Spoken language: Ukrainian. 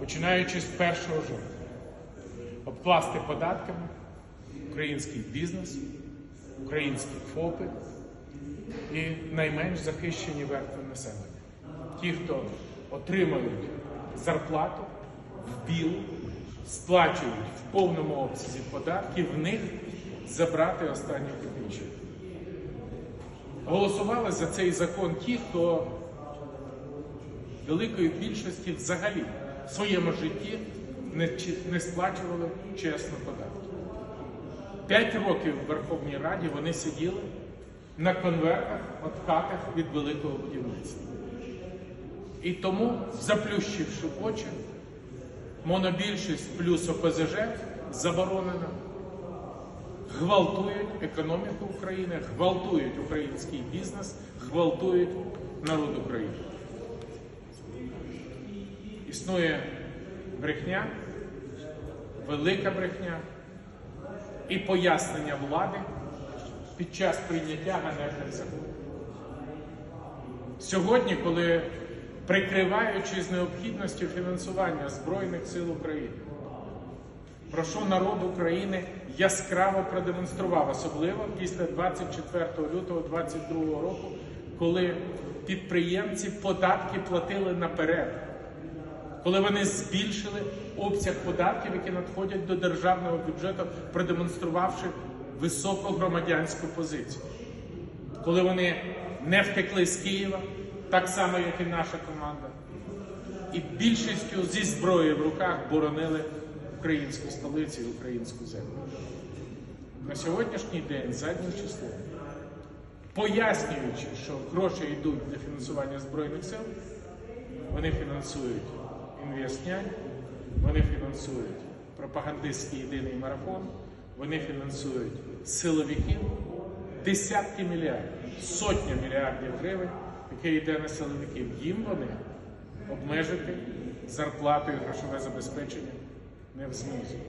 починаючи з 1 жовтня, обкласти податками український бізнес, українські ФОПи і найменш захищені верстви населення. Ті, хто отримають зарплату в білу, сплачують в повному обсязі податки, в них забрати останні копійки. Голосували за цей закон ті, хто великої більшості взагалі своєму житті не, не сплачували чесно податки. П'ять років в Верховній Раді вони сиділи на конвертах, откатах від великого будівництва. І тому, заплющивши очі, монобільшість плюс ОПЗЖ заборонена, гвалтують економіку України, гвалтують український бізнес, гвалтують народ України. Існує брехня, велика брехня і пояснення влади під час прийняття ганебних законів. Сьогодні, коли прикриваючись необхідністю фінансування Збройних сил України, про що народ України яскраво продемонстрував, особливо після 24 лютого 2022 року, коли підприємці податки платили наперед, коли вони збільшили обсяг податків, які надходять до державного бюджету, продемонструвавши високу громадянську позицію, коли вони не втекли з Києва, так само, як і наша команда, і більшістю зі зброєю в руках боронили українську столицю і українську землю. На сьогоднішній день, заднім числом, пояснюючи, що гроші йдуть для фінансування Збройних сил, вони фінансують інвестнянь, вони фінансують пропагандистський єдиний марафон, вони фінансують силовиків, десятки мільярдів, сотня мільярдів гривень, яке йде на силовиків. Їм вони обмежити зарплату і грошове забезпечення не в змозі.